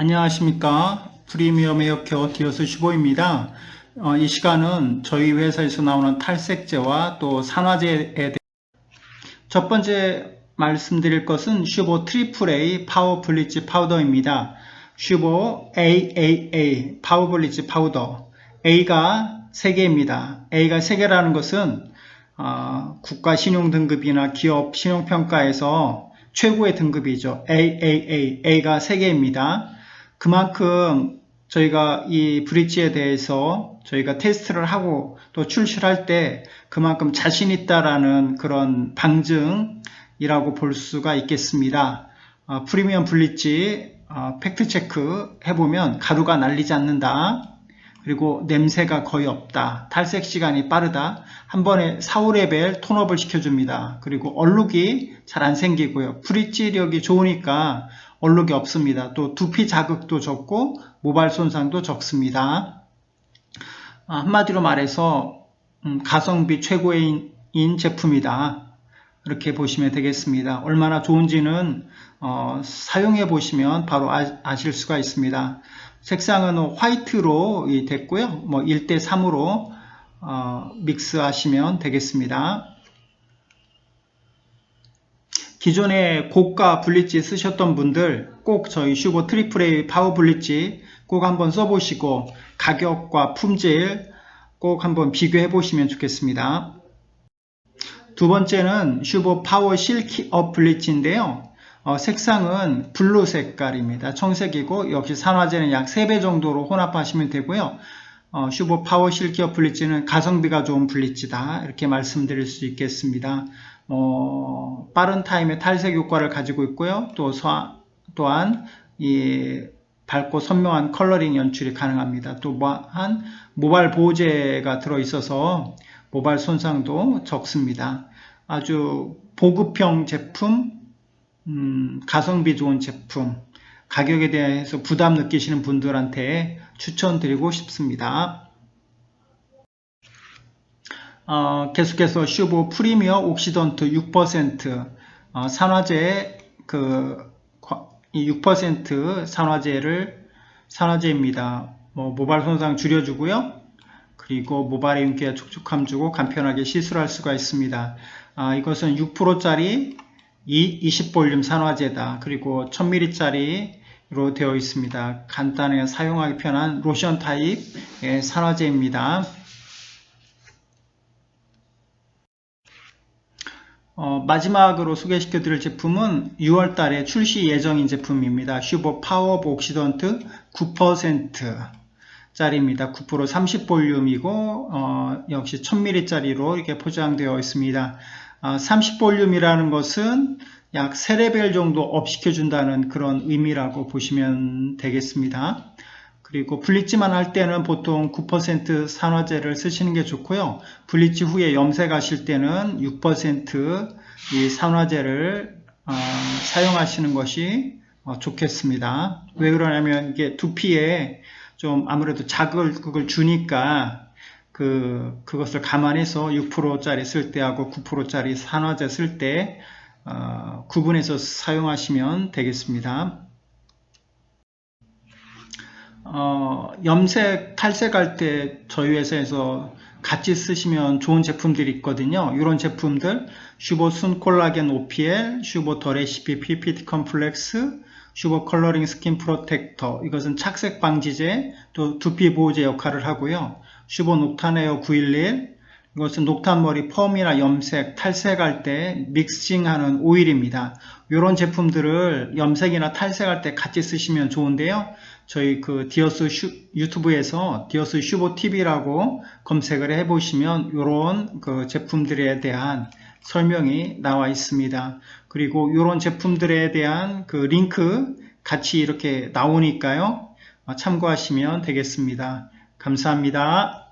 안녕하십니까. 프리미엄 에어케어 디어스 15입니다. 어, 이 시간은 저희 회사에서 나오는 탈색제와 또 산화제에 대해 첫 번째 말씀드릴 것은 슈보 트리플 A 파워 블리치 파우더입니다. 슈보 AAA 파워 블리치 파우더 A가 3개입니다. A가 3개라는 것은 어, 국가 신용 등급이나 기업 신용 평가에서 최고의 등급이죠. AAA A가 3개입니다. 그만큼 저희가 이 브릿지에 대해서 저희가 테스트를 하고 또 출시를 할때 그만큼 자신 있다라는 그런 방증이라고 볼 수가 있겠습니다. 어, 프리미엄 블리지 어, 팩트 체크 해보면 가루가 날리지 않는다. 그리고 냄새가 거의 없다. 탈색 시간이 빠르다. 한 번에 4, 5레벨 톤업을 시켜줍니다. 그리고 얼룩이 잘 안 생기고요. 브릿지력이 좋으니까 얼룩이 없습니다. 또 두피 자극도 적고 모발 손상도 적습니다. 아, 한마디로 말해서 음, 가성비 최고인 제품이다. 이렇게 보시면 되겠습니다. 얼마나 좋은지는 어, 사용해 보시면 바로 아, 실 수가 있습니다. 색상은 화이트로 됐고요. 뭐 1대 3으로 어, 믹스하시면 되겠습니다. 기존에 고가 블리치 쓰셨던 분들 꼭 저희 슈고 트리플 A 파워 블리치 꼭 한번 써보시고 가격과 품질 꼭 한번 비교해 보시면 좋겠습니다. 두 번째는 슈보 파워 실키 업 블리치인데요. 어, 색상은 블루 색깔입니다. 청색이고 역시 산화제는 약 3배 정도로 혼합하시면 되고요. 어, 슈보 파워 실키 업 블리치는 가성비가 좋은 블리치다 이렇게 말씀드릴 수 있겠습니다. 어, 빠른 타임의 탈색 효과를 가지고 있고요. 또 서, 또한 이 밝고 선명한 컬러링 연출이 가능합니다. 또한 모발 보호제가 들어있어서 모발 손상도 적습니다. 아주 보급형 제품, 음, 가성비 좋은 제품, 가격에 대해서 부담 느끼시는 분들한테 추천드리고 싶습니다. 어, 계속해서 슈보 프리미어 옥시던트 6% 어, 산화제 그, 이6% 산화제를 산화제입니다. 뭐 모발 손상 줄여주고요. 그리고 모발의 윤기가 촉촉함 주고 간편하게 시술할 수가 있습니다. 아, 이것은 6%짜리 20볼륨 산화제다. 그리고 1000ml짜리로 되어 있습니다. 간단하게 사용하기 편한 로션 타입의 산화제입니다. 어, 마지막으로 소개시켜 드릴 제품은 6월 달에 출시 예정인 제품입니다. 슈버 파워 옥시던트 9% 짜리입니다. 9% 30볼륨이고 어, 역시 1000ml짜리로 이렇게 포장되어 있습니다. 어, 30볼륨이라는 것은 약 3레벨 정도 업 시켜준다는 그런 의미라고 보시면 되겠습니다. 그리고 블리치만 할 때는 보통 9% 산화제를 쓰시는 게 좋고요. 블리치 후에 염색하실 때는 6%이 산화제를 어, 사용하시는 것이 어, 좋겠습니다. 왜 그러냐면 이게 두피에 좀 아무래도 자극을 주니까 그 그것을 감안해서 6%짜리 쓸 때하고 9%짜리 산화제 쓸때 어, 구분해서 사용하시면 되겠습니다. 어, 염색, 탈색할 때 저희 회사에서 같이 쓰시면 좋은 제품들이 있거든요. 이런 제품들 슈보 순 콜라겐 OPL, 슈보 더 레시피 PPT 컴플렉스, 슈보 컬러링 스킨 프로텍터 이것은 착색 방지제, 또 두피 보호제 역할을 하고요. 슈보 녹탄 에어 911 이것은 녹탄머리 펌이나 염색, 탈색할 때 믹싱하는 오일입니다. 이런 제품들을 염색이나 탈색할 때 같이 쓰시면 좋은데요. 저희 그 디어스 슈, 유튜브에서 디어스 슈보 TV라고 검색을 해보시면 이런 그 제품들에 대한 설명이 나와 있습니다. 그리고 이런 제품들에 대한 그 링크 같이 이렇게 나오니까요. 참고하시면 되겠습니다. 감사합니다.